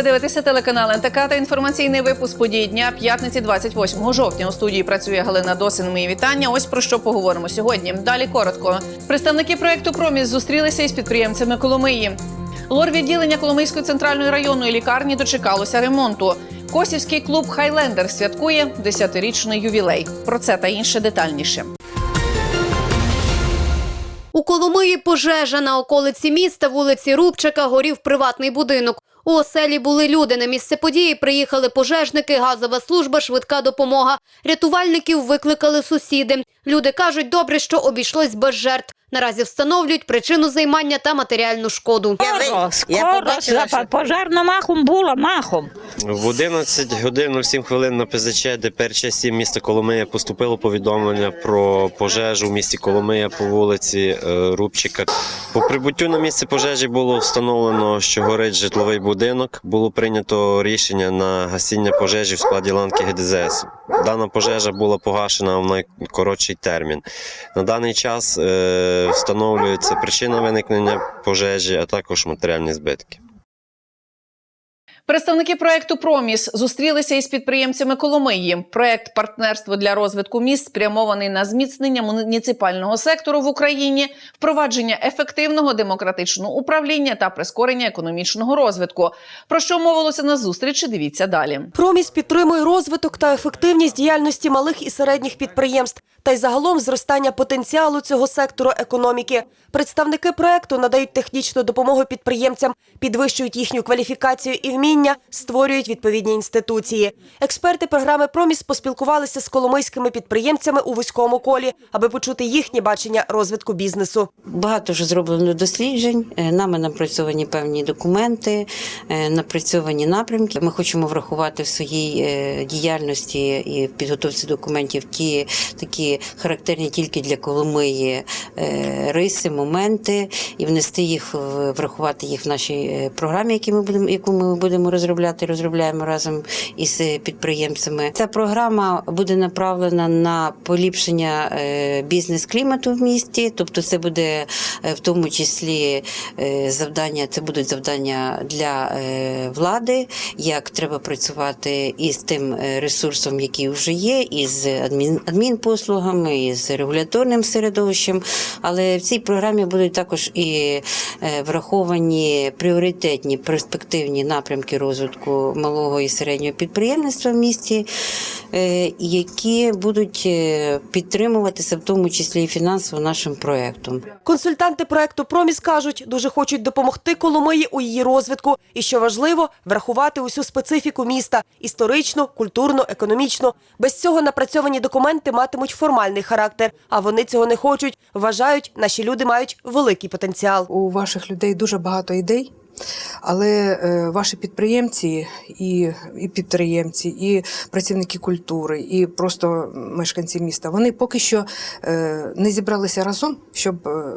Ви дивитеся телеканал НТК та інформаційний випуск події дня п'ятниці 28 жовтня. У студії працює Галина Досин. Мої вітання. Ось про що поговоримо сьогодні. Далі коротко. Представники проекту Проміс зустрілися із підприємцями Коломиї. Лор відділення Коломийської центральної районної лікарні дочекалося ремонту. Косівський клуб Хайлендер святкує 10-річний ювілей. Про це та інше детальніше. У Коломиї пожежа на околиці міста, вулиці Рубчика, горів приватний будинок. У оселі були люди. На місце події приїхали пожежники, газова служба, швидка допомога. Рятувальників викликали сусіди. Люди кажуть, добре, що обійшлось без жертв. Наразі встановлюють причину займання та матеріальну шкоду. Скоро, я скоро, за- пожежна махом була, махом. В 11 годин 07 хвилин на ПЗЧ ДПРЧ 7 міста Коломия поступило повідомлення про пожежу в місті Коломия по вулиці е, Рубчика. По прибуттю на місце пожежі було встановлено, що горить житловий будинок. Було прийнято рішення на гасіння пожежі в складі ланки ГДЗС. Дана пожежа була погашена в найкоротший термін. На даний час е, встановлюється причина виникнення пожежі, а також матеріальні збитки. Представники проекту Проміс зустрілися із підприємцями Коломиї. Проект партнерство для розвитку міст спрямований на зміцнення муніципального сектору в Україні, впровадження ефективного демократичного управління та прискорення економічного розвитку. Про що мовилося на зустрічі? Дивіться далі. Проміс підтримує розвиток та ефективність діяльності малих і середніх підприємств та й загалом зростання потенціалу цього сектору економіки. Представники проекту надають технічну допомогу підприємцям, підвищують їхню кваліфікацію і вміння, створюють відповідні інституції. Експерти програми Проміс поспілкувалися з коломийськими підприємцями у вузькому колі, аби почути їхнє бачення розвитку бізнесу. Багато вже зроблено досліджень. е, Нами напрацьовані певні документи, е, напрацьовані напрямки. Ми хочемо врахувати в своїй е, діяльності і підготовці документів ті такі характерні тільки для Коломиї риси, моменти і внести їх врахувати їх в нашій програмі, які ми будемо, яку ми будемо розробляти, розробляємо разом із підприємцями. Ця програма буде направлена на поліпшення е, бізнес-клімату в місті, тобто це буде е, в тому числі е, завдання, це будуть завдання для влади, як треба працювати із тим ресурсом, який вже є, із адмін, адмінпослугами, із регуляторним середовищем. Але в цій програмі будуть також і враховані пріоритетні перспективні напрямки розвитку малого і середнього підприємництва в місті, е, які будуть е, підтримуватися в тому числі і фінансово нашим проектом. Консультанти проекту Проміс кажуть, дуже хочуть допомогти Коломиї у її розвитку і, що важливо, врахувати усю специфіку міста історичну, культурну, економічну. Без цього напрацьовані документи матимуть формальний характер, а вони цього не хочуть. Вважають, наші люди мають великий потенціал. У ваших людей дуже багато ідей. Але е, ваші підприємці і, і підприємці, і працівники культури, і просто мешканці міста, вони поки що е, не зібралися разом, щоб е,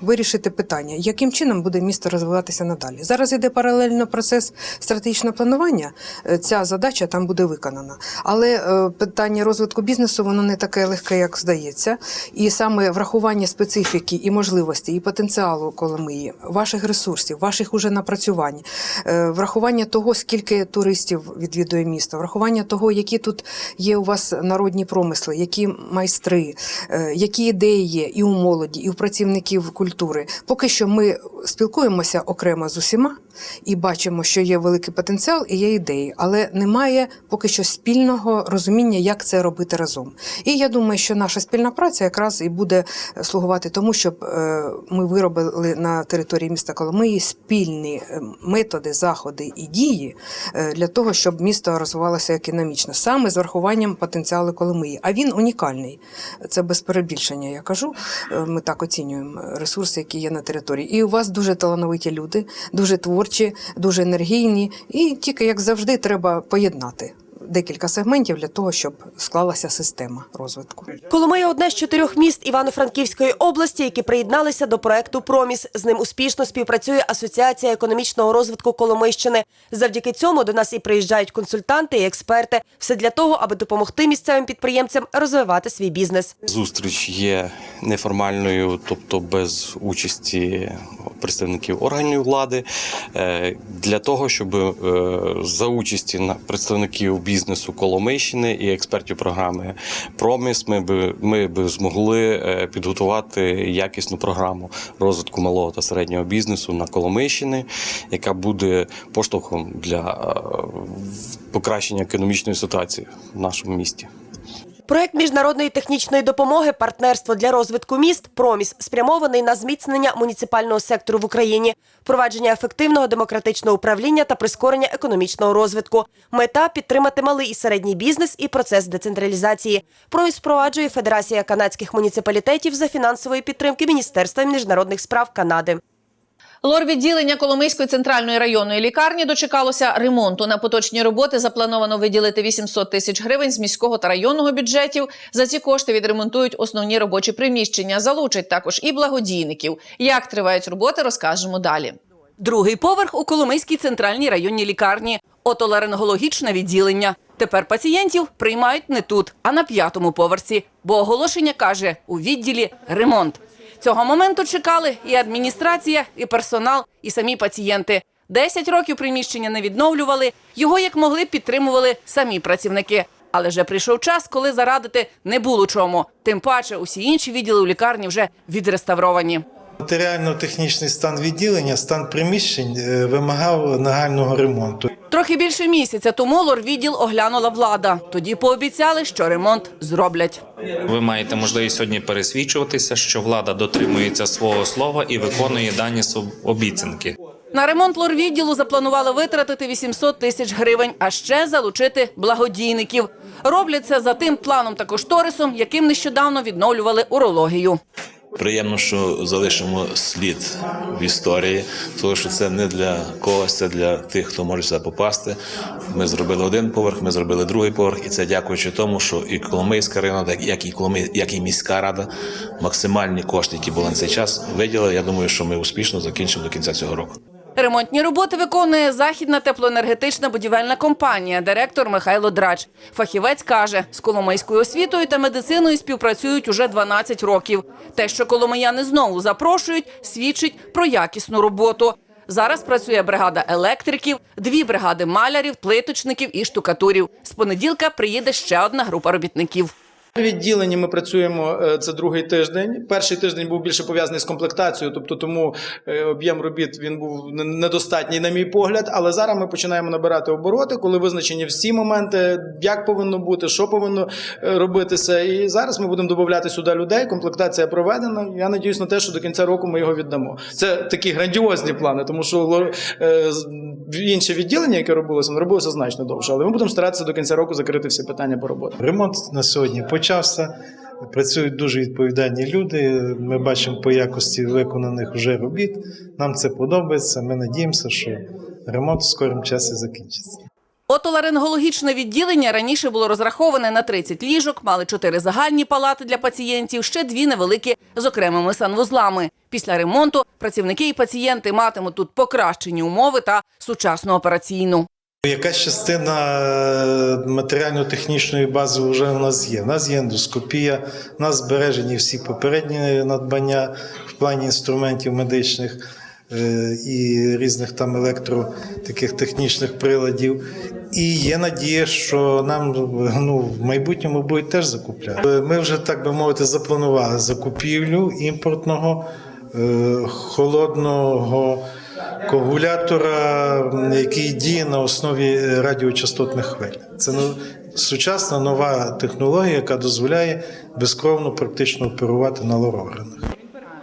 вирішити питання, яким чином буде місто розвиватися надалі. Зараз йде паралельно процес стратегічного планування. е, Ця задача там буде виконана. Але е, питання розвитку бізнесу воно не таке легке, як здається. І саме врахування специфіки і можливості, і потенціалу Коломиї, ваших ресурсів, ваших уже напрацювань, е, врахування того, скільки туристів відвідує місто, врахування того, які тут є у вас народні промисли, які майстри, е, які ідеї є і у молоді, і у працівників культури. Поки що ми спілкуємося окремо з усіма і бачимо, що є великий потенціал і є ідеї, але немає поки що спільного розуміння, як це робити разом. І я думаю, що наша спільна праця якраз і буде слугувати тому, щоб е, ми виробили на території міста Коломиї спільні е, методи, заходи і дії е, для того, щоб місто розвивалося економічно, саме з врахуванням потенціалу Коломиї. А він унікальний. Це без перебільшення. Я кажу. Е, Ми так оцінюємо ресурси, які є на території. І у вас дуже талановиті люди, дуже творчі, дуже енергійні. І тільки як завжди треба поєднати. Декілька сегментів для того, щоб склалася система розвитку. Коломия – одне з чотирьох міст Івано-Франківської області, які приєдналися до проекту «Проміс». З ним успішно співпрацює Асоціація економічного розвитку Коломийщини. Завдяки цьому до нас і приїжджають консультанти і експерти. Все для того, аби допомогти місцевим підприємцям розвивати свій бізнес. Зустріч є неформальною, тобто без участі представників органів влади, е, для того, щоб е, за участі на- представників бізнесу Коломийщини і експертів програми Проміс ми би ми би змогли е, підготувати якісну програму розвитку малого та середнього бізнесу на Коломийщини, яка буде поштовхом для е, покращення економічної ситуації в нашому місті. Проект міжнародної технічної допомоги партнерство для розвитку міст Проміс спрямований на зміцнення муніципального сектору в Україні, впровадження ефективного демократичного управління та прискорення економічного розвитку. Мета підтримати малий і середній бізнес і процес децентралізації. Проміс впроваджує Федерація канадських муніципалітетів за фінансової підтримки Міністерства міжнародних справ Канади. Лор-відділення Коломийської центральної районної лікарні дочекалося ремонту. На поточні роботи заплановано виділити 800 тисяч гривень з міського та районного бюджетів. За ці кошти відремонтують основні робочі приміщення. Залучать також і благодійників. Як тривають роботи, розкажемо далі. Другий поверх у Коломийській центральній районній лікарні. Отоларингологічне відділення. Тепер пацієнтів приймають не тут, а на п'ятому поверсі. Бо оголошення каже у відділі ремонт. Цього моменту чекали і адміністрація, і персонал, і самі пацієнти. Десять років приміщення не відновлювали. Його як могли підтримували самі працівники. Але вже прийшов час, коли зарадити не було чому. Тим паче, усі інші відділи у лікарні вже відреставровані. Матеріально-технічний стан відділення, стан приміщень е, вимагав нагального ремонту. Трохи більше місяця тому лорвідділ оглянула влада. Тоді пообіцяли, що ремонт зроблять. Ви маєте можливість сьогодні пересвідчуватися, що влада дотримується свого слова і виконує дані обіцянки. На ремонт лорвідділу запланували витратити 800 тисяч гривень, а ще залучити благодійників. Роблять це за тим планом та кошторисом, яким нещодавно відновлювали урологію. Приємно, що залишимо слід в історії, тому що це не для когось, це для тих, хто може сюди попасти. Ми зробили один поверх, ми зробили другий поверх, і це дякуючи тому, що і Коломийська районна, як і Коломий, як і міська рада, максимальні кошти, які були на цей час, виділили. Я думаю, що ми успішно закінчимо до кінця цього року. Ремонтні роботи виконує західна теплоенергетична будівельна компанія, директор Михайло Драч. Фахівець каже, з коломийською освітою та медициною співпрацюють уже 12 років. Те, що коломияни знову запрошують, свідчить про якісну роботу. Зараз працює бригада електриків, дві бригади малярів, плиточників і штукатурів. З понеділка приїде ще одна група робітників. Відділенні ми працюємо е, це другий тиждень. Перший тиждень був більше пов'язаний з комплектацією, тобто тому е, об'єм робіт він був не- недостатній, на мій погляд. Але зараз ми починаємо набирати обороти, коли визначені всі моменти, як повинно бути, що повинно е, робитися. І зараз ми будемо додати сюди людей. Комплектація проведена. Я надіюсь на те, що до кінця року ми його віддамо. Це такі грандіозні плани, тому що інше відділення, яке робилося, воно робилося значно довше. Але ми будемо старатися до кінця року закрити всі питання по роботі. Ремонт на сьогодні почався. Працюють дуже відповідальні люди. Ми бачимо по якості виконаних вже робіт. Нам це подобається. Ми надіємося, що ремонт в скорому часі закінчиться. Отоларингологічне відділення раніше було розраховане на 30 ліжок, мали чотири загальні палати для пацієнтів, ще дві невеликі з окремими санвузлами. Після ремонту працівники і пацієнти матимуть тут покращені умови та сучасну операційну. Якась частина е, матеріально-технічної бази вже у нас є. У нас є ендоскопія, у нас збережені всі попередні надбання в плані інструментів медичних е, і різних там електро таких технічних приладів. І є надія, що нам ну, в майбутньому будуть теж закупляти. Е, Ми вже, так би мовити, запланували закупівлю імпортного холодного коагулятора, м, який діє на основі радіочастотних хвиль. Це ну, сучасна нова технологія, яка дозволяє безкровно практично оперувати на лорогранах.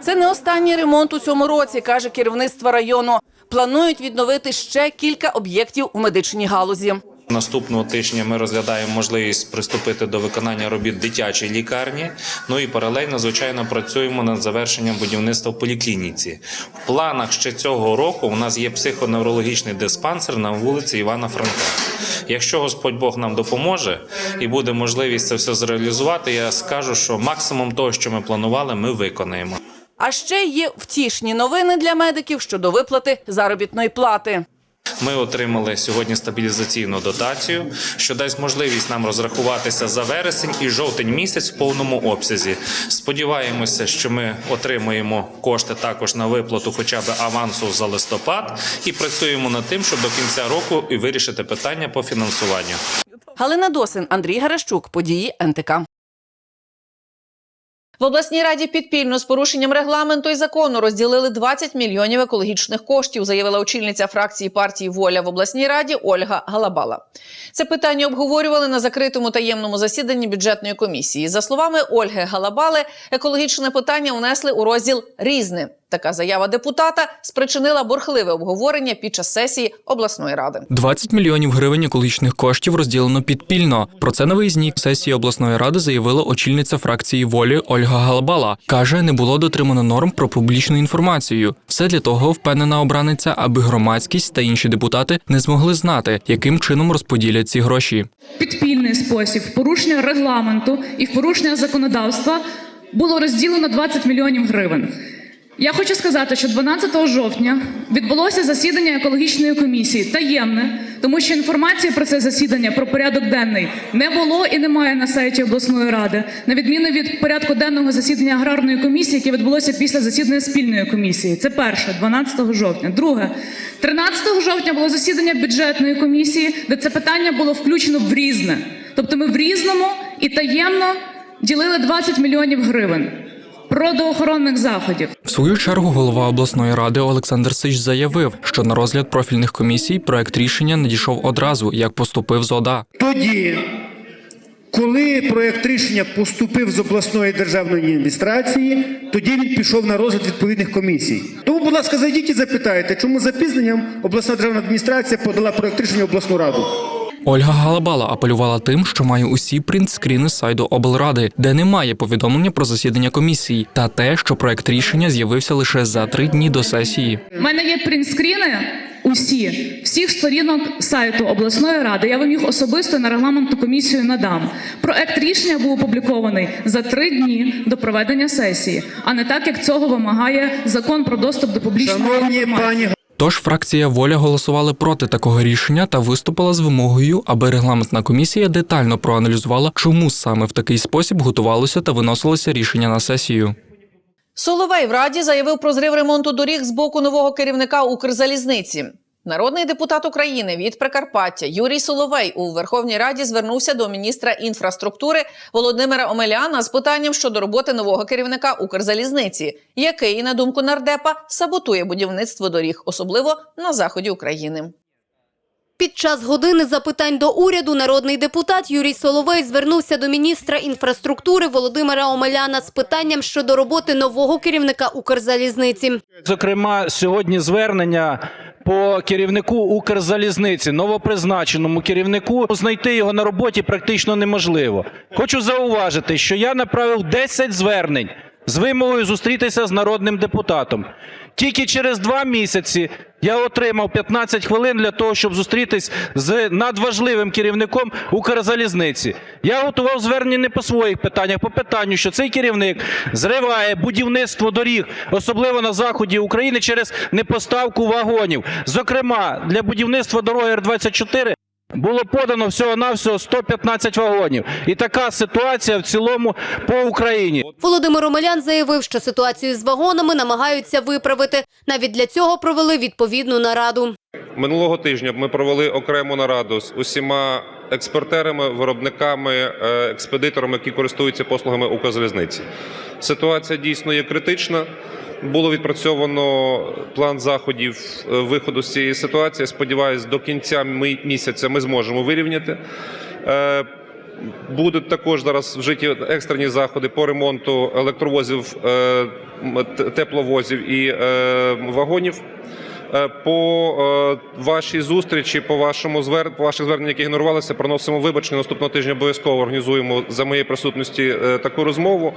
Це не останній ремонт у цьому році, каже керівництво району. Планують відновити ще кілька об'єктів у медичній галузі. Наступного тижня ми розглядаємо можливість приступити до виконання робіт дитячій лікарні. Ну і паралельно, звичайно, працюємо над завершенням будівництва в поліклініці. В планах ще цього року у нас є психоневрологічний диспансер на вулиці Івана Франка. Якщо Господь Бог нам допоможе і буде можливість це все зреалізувати, я скажу, що максимум того, що ми планували, ми виконаємо. А ще є втішні новини для медиків щодо виплати заробітної плати. Ми отримали сьогодні стабілізаційну дотацію, що дасть можливість нам розрахуватися за вересень і жовтень місяць в повному обсязі. Сподіваємося, що ми отримаємо кошти також на виплату, хоча б авансу за листопад, і працюємо над тим, щоб до кінця року і вирішити питання по фінансуванню. Галина Досин, Андрій Гарашчук, події НТК. В обласній раді підпільно з порушенням регламенту і закону розділили 20 мільйонів екологічних коштів, заявила очільниця фракції партії Воля в обласній раді Ольга Галабала. Це питання обговорювали на закритому таємному засіданні бюджетної комісії. За словами Ольги Галабали, екологічне питання внесли у розділ Різне. Така заява депутата спричинила бурхливе обговорення під час сесії обласної ради. 20 мільйонів гривень екологічних коштів розділено підпільно. Про це на виїзній сесії обласної ради заявила очільниця фракції волі Ольга Галабала. каже, не було дотримано норм про публічну інформацію. Все для того впевнена обраниця, аби громадськість та інші депутати не змогли знати, яким чином розподілять ці гроші. підпільний спосіб, порушення регламенту і в порушення законодавства було розділено 20 мільйонів гривень. Я хочу сказати, що 12 жовтня відбулося засідання екологічної комісії таємне, тому що інформації про це засідання про порядок денний не було і немає на сайті обласної ради, на відміну від порядку денного засідання аграрної комісії, яке відбулося після засідання спільної комісії. Це перше, 12 жовтня. Друге, 13 жовтня було засідання бюджетної комісії, де це питання було включено в різне. Тобто ми в різному і таємно ділили 20 мільйонів гривень природоохоронних заходів. В свою чергу голова обласної ради Олександр Сич заявив, що на розгляд профільних комісій проект рішення надійшов одразу, як поступив з ОДА. Тоді, коли проєкт рішення поступив з обласної державної адміністрації, тоді він пішов на розгляд відповідних комісій. Тому, будь ласка, зайдіть і запитайте, чому запізненням обласна державна адміністрація подала проєкт рішення в обласну раду. Ольга Галабала апелювала тим, що має усі принтскріни з сайту облради, де немає повідомлення про засідання комісії, та те, що проект рішення з'явився лише за три дні до сесії. У мене є принтскріни усі, всіх сторінок сайту обласної ради. Я вам їх особисто на регламентну комісію надам. Проект рішення був опублікований за три дні до проведення сесії, а не так, як цього вимагає закон про доступ до публічної Шановні інформації. Тож фракція Воля голосували проти такого рішення та виступила з вимогою, аби регламентна комісія детально проаналізувала, чому саме в такий спосіб готувалося та виносилося рішення на сесію. Соловей в раді заявив про зрив ремонту доріг з боку нового керівника Укрзалізниці. Народний депутат України від Прикарпаття Юрій Соловей у Верховній Раді звернувся до міністра інфраструктури Володимира Омеляна з питанням щодо роботи нового керівника Укрзалізниці, який, на думку нардепа, саботує будівництво доріг, особливо на заході України. Під час години запитань до уряду народний депутат Юрій Соловей звернувся до міністра інфраструктури Володимира Омеляна з питанням щодо роботи нового керівника Укрзалізниці. Зокрема, сьогодні звернення по керівнику Укрзалізниці, новопризначеному керівнику, знайти його на роботі практично неможливо. Хочу зауважити, що я направив 10 звернень з вимогою зустрітися з народним депутатом. Тільки через два місяці я отримав 15 хвилин для того, щоб зустрітись з надважливим керівником Укрзалізниці. Я готував звернення не по своїх питаннях, по питанню, що цей керівник зриває будівництво доріг, особливо на заході України, через непоставку вагонів. Зокрема, для будівництва дороги Р-24 було подано всього-навсього 115 вагонів. І така ситуація в цілому по Україні. Володимир Омелян заявив, що ситуацію з вагонами намагаються виправити. Навіть для цього провели відповідну нараду. Минулого тижня ми провели окрему нараду з усіма експортерами, виробниками, е, експедиторами, які користуються послугами Укрзалізниці. Ситуація дійсно є критична. Було відпрацьовано план заходів е, виходу з цієї ситуації. Сподіваюсь, до кінця місяця ми зможемо вирівняти. Е, Будуть також зараз вжиті екстрені заходи по ремонту електровозів, е, тепловозів і вагонів. По вашій зустрічі, по вашому звер... по ваших зверненнях, які ігнорувалися, проносимо вибачення. Наступного тижня обов'язково організуємо за моєї присутності таку розмову.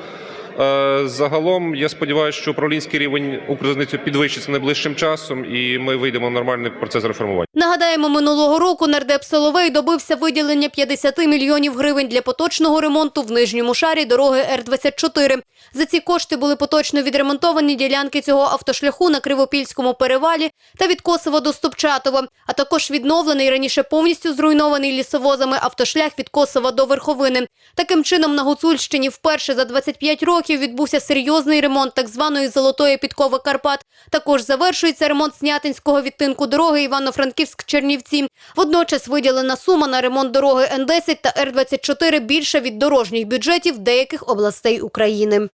Е, Загалом я сподіваюся, що управлінський рівень Укрзалізницю підвищиться найближчим часом, і ми вийдемо в нормальний процес реформування. Нагадаємо, минулого року нардеп Соловей добився виділення 50 мільйонів гривень для поточного ремонту в нижньому шарі дороги Р-24. За ці кошти були поточно відремонтовані ділянки цього автошляху на Кривопільському перевалі та від Косова до Стопчатова, а також відновлений раніше повністю зруйнований лісовозами автошлях від Косова до Верховини. Таким чином, на Гуцульщині вперше за 25 років відбувся серйозний ремонт так званої золотої підкови Карпат. Також завершується ремонт снятинського відтинку дороги Івано-Франківськ-Чернівці. Водночас виділена сума на ремонт дороги Н-10 та Р-24 більша від дорожніх бюджетів деяких областей України.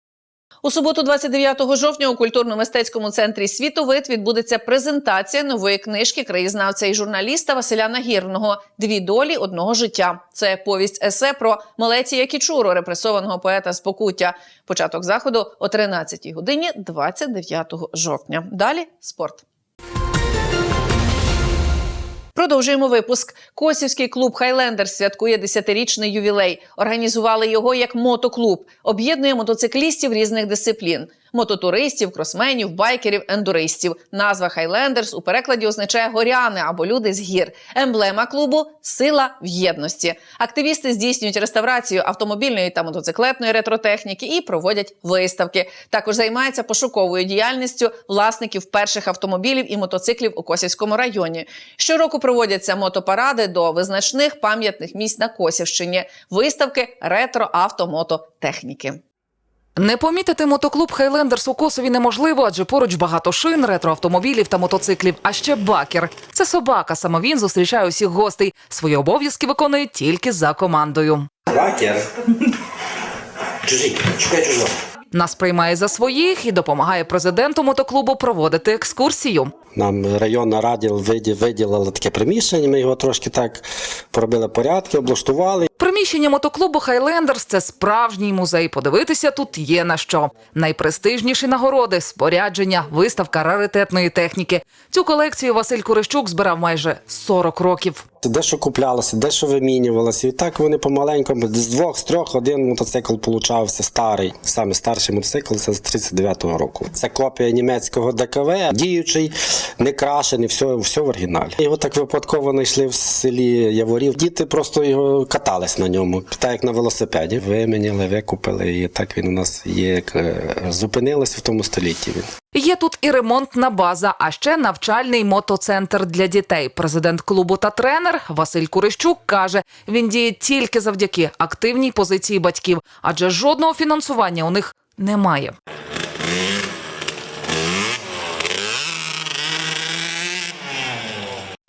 У суботу, 29 жовтня, у культурно-мистецькому центрі Світовид відбудеться презентація нової книжки краєзнавця і журналіста Василя Нагірного Дві долі одного життя. Це повість есе про Малеція Кічуру, репресованого поета з Покуття. Початок заходу о 13 годині 29 жовтня. Далі спорт. Продовжуємо випуск. Косівський клуб Хайлендер святкує 10-річний ювілей. Організували його як мотоклуб. Об'єднує мотоциклістів різних дисциплін: мототуристів, кросменів, байкерів, ендуристів. Назва Хайлендерс у перекладі означає горяни або люди з гір. Емблема клубу сила в єдності. Активісти здійснюють реставрацію автомобільної та мотоциклетної ретротехніки і проводять виставки. Також займаються пошуковою діяльністю власників перших автомобілів і мотоциклів у Косівському районі. Щороку проводяться мотопаради до визначних пам'ятних місць на Косівщині, виставки ретро-автомототехніки. Не помітити мотоклуб Хайлендерс у Косові неможливо, адже поруч багато шин, ретроавтомобілів та мотоциклів. А ще бакер. Це собака. Саме він зустрічає усіх гостей. Свої обов'язки виконує тільки за командою. Бакер. Чужий, чекай чужого. Нас приймає за своїх і допомагає президенту мотоклубу проводити екскурсію. Нам районна рада виді- виділила таке приміщення, ми його трошки так поробили порядки, облаштували. Приміщення мотоклубу Хайлендерс це справжній музей. Подивитися тут є на що. Найпрестижніші нагороди, спорядження, виставка раритетної техніки. Цю колекцію Василь Курищук збирав майже 40 років. Дещо куплялося, дещо вимінювалося. І так вони помаленьку, з двох, з трьох один мотоцикл получався старий. Саме старший мотоцикл це з 39-го року. Це копія німецького ДКВ, діючий, не крашений, все, все в оригіналі. Його так випадково знайшли в селі Яворів. Діти просто його катались на ньому, так як на велосипеді. Виміняли, викупили, і так він у нас є. як, е, Зупинилися в тому столітті. Він. Є тут і ремонтна база, а ще навчальний мотоцентр для дітей. Президент клубу та тренер Василь Курищук каже, він діє тільки завдяки активній позиції батьків, адже жодного фінансування у них немає.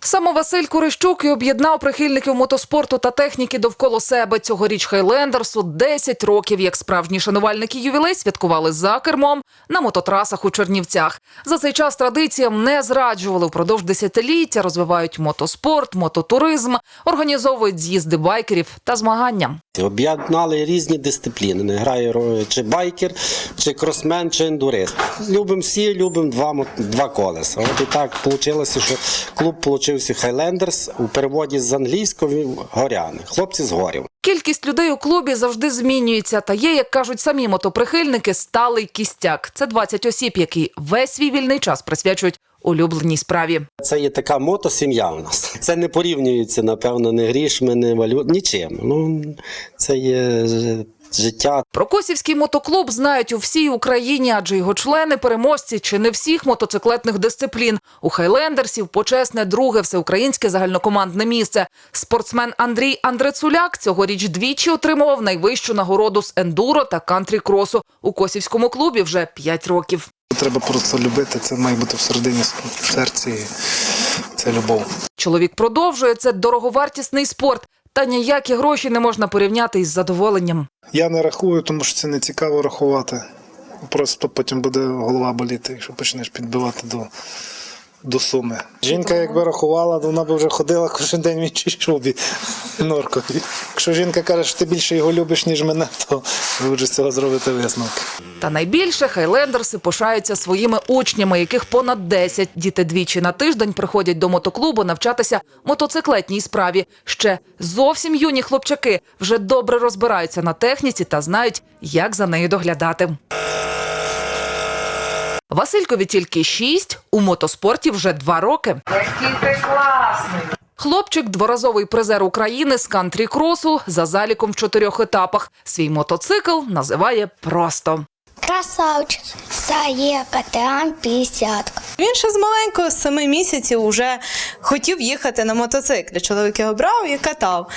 Саме Василь Курищук і об'єднав прихильників мотоспорту та техніки довкола себе. Цьогоріч Хайлендерсу 10 років, як справжні шанувальники ювілей святкували за кермом на мототрасах у Чернівцях. За цей час традиціям не зраджували впродовж десятиліття, розвивають мотоспорт, мототуризм, організовують з'їзди байкерів та змагання. Об'єднали різні дисципліни. Не грає чи байкер, чи кросмен, чи ендурист. Любимо всі, любимо два, два колеса. От і так вийшло, що клуб получився Хайлендерс у переводі з англійського горяни. Хлопці з горів. Кількість людей у клубі завжди змінюється. Та є, як кажуть самі мотоприхильники, сталий кістяк. Це 20 осіб, які весь свій вільний час присвячують улюбленій справі. Це є така мотосім'я у нас. Це не порівнюється, напевно, не грішми, не валют, нічим. Ну, це є життя. Про Косівський мотоклуб знають у всій Україні, адже його члени переможці чи не всіх мотоциклетних дисциплін. У Хайлендерсів почесне друге всеукраїнське загальнокомандне місце. Спортсмен Андрій Андрецуляк цьогоріч двічі отримував найвищу нагороду з ендуро та кантрі-кросу. У Косівському клубі вже 5 років. Треба просто любити, це має бути в серці. Це любов. Чоловік продовжує це дороговартісний спорт. Та ніякі гроші не можна порівняти із задоволенням. Я не рахую, тому що це не цікаво рахувати. Просто потім буде голова боліти, якщо почнеш підбивати до до суми. Жінка, якби рахувала, то вона б вже ходила кожен день в іншій шубі норкові. Якщо жінка каже, що ти більше його любиш, ніж мене, то ви вже з цього зробите висновки. Та найбільше хайлендерси пишаються своїми учнями, яких понад 10. Діти двічі на тиждень приходять до мотоклубу навчатися мотоциклетній справі. Ще зовсім юні хлопчаки вже добре розбираються на техніці та знають, як за нею доглядати. Василькові тільки шість, у мотоспорті вже два роки. Який ти класний! Хлопчик дворазовий призер України з кантрі-кросу за заліком в чотирьох етапах. Свій мотоцикл називає просто. Красавчик. Це КТМ 50. Він ще з маленького, з семи місяців, вже хотів їхати на мотоциклі. Чоловік його брав і катав.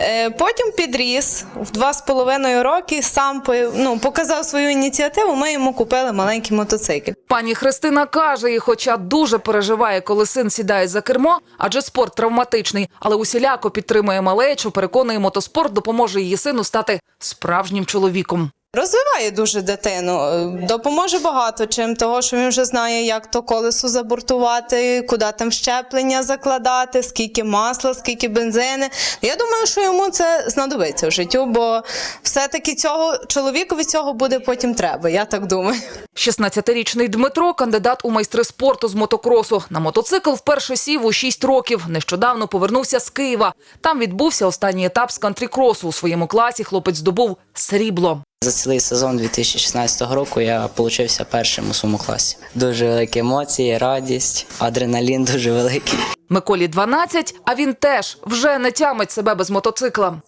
Е, Потім підріс в два з половиною роки, сам по- ну, показав свою ініціативу. Ми йому купили маленький мотоцикл. Пані Христина каже, і хоча дуже переживає, коли син сідає за кермо, адже спорт травматичний, але усіляко підтримує малечу, переконує, мотоспорт допоможе її сину стати справжнім чоловіком. Розвиває дуже дитину, е, допоможе багато чим, того, що він вже знає, як то колесо забортувати, куди там щеплення закладати, скільки масла, скільки бензини. Я думаю, що йому це знадобиться в життю, бо все-таки цього чоловікові цього буде потім треба. Я так думаю. 16-річний Дмитро, кандидат у майстри спорту з мотокросу. На мотоцикл вперше сів у 6 років. Нещодавно повернувся з Києва. Там відбувся останній етап з кантрі-кросу. У своєму класі хлопець здобув срібло. За цілий сезон 2016 року я получився першим у своєму класі. Дуже великі емоції, радість, адреналін дуже великий. Миколі 12, а він теж вже не тямить себе без мотоцикла.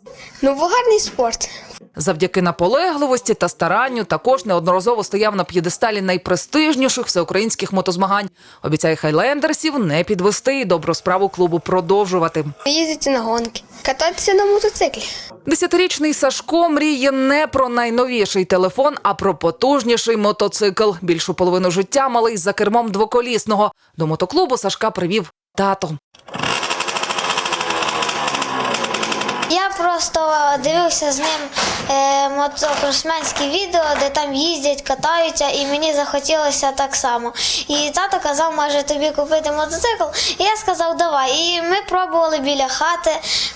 Ну, бо гарний спорт. Завдяки наполегливості та старанню також неодноразово стояв на п'єдесталі найпрестижніших всеукраїнських мотозмагань. Обіцяє хайлендерсів не підвести і добру справу клубу продовжувати. Їздити на гонки, кататися на мотоциклі. Десятирічний Сашко мріє не про найновіший телефон, а про потужніший мотоцикл. Більшу половину життя малий за кермом двоколісного. До мотоклубу Сашка привів тато. Я просто дивився з ним е, мотокросменські відео, де там їздять, катаються, і мені захотілося так само. І тато казав, може тобі купити мотоцикл. І я сказав, давай. І ми пробували біля хати,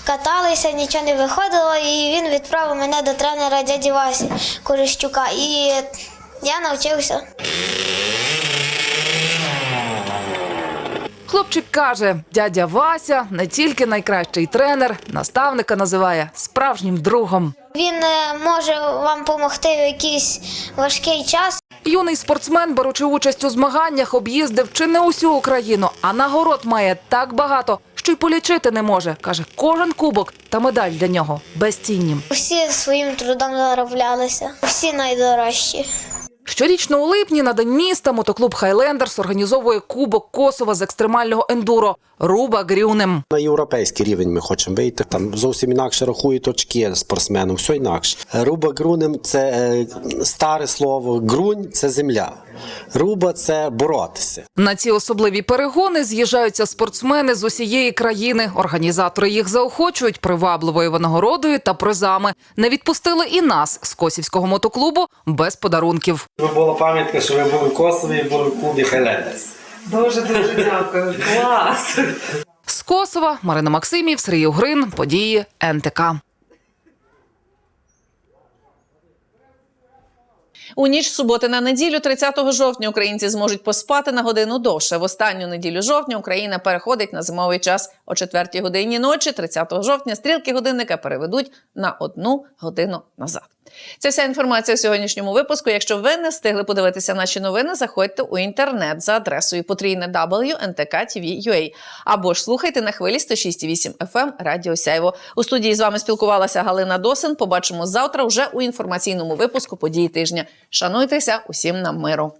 каталися, нічого не виходило. І він відправив мене до тренера дяді Васі Корищука. І я навчився. Хлопчик каже, дядя Вася не тільки найкращий тренер, наставника називає справжнім другом. Він е, може вам допомогти в якийсь важкий час. Юний спортсмен, беручи участь у змаганнях, об'їздив чи не усю Україну, а нагород має так багато, що й полічити не може. каже, кожен кубок та медаль для нього безціннім. Всі своїм трудом зароблялися, всі найдорожчі. Щорічно у липні на день міста мотоклуб Хайлендерс організовує кубок Косова з екстремального ендуро Руба Грюнем. На європейський рівень ми хочемо вийти. Там зовсім інакше рахують очки спортсменам, все інакше. Руба ґрунем це е, старе слово. Грунь це земля. Руба це боротися. На ці особливі перегони з'їжджаються спортсмени з усієї країни. Організатори їх заохочують привабливою винагородою та призами. Не відпустили і нас з Косівського мотоклубу без подарунків. Ви була пам'ятка, що ви були в Косові і були в клубі Хайлендерс. Дуже дуже дякую. Клас. З Косова Марина Максимів, Сергій Угрин, події НТК. У ніч суботи на неділю, 30 жовтня, українці зможуть поспати на годину довше. В останню неділю жовтня Україна переходить на зимовий час о 4 годині ночі. 30 жовтня стрілки годинника переведуть на одну годину назад. Це вся інформація у сьогоднішньому випуску. Якщо ви не встигли подивитися наші новини, заходьте у інтернет за адресою потрійне WNTK.TV.ua або ж слухайте на хвилі 106,8 FM Радіо Сяйво. У студії з вами спілкувалася Галина Досин. Побачимо завтра вже у інформаційному випуску події тижня. Шануйтеся усім нам миру.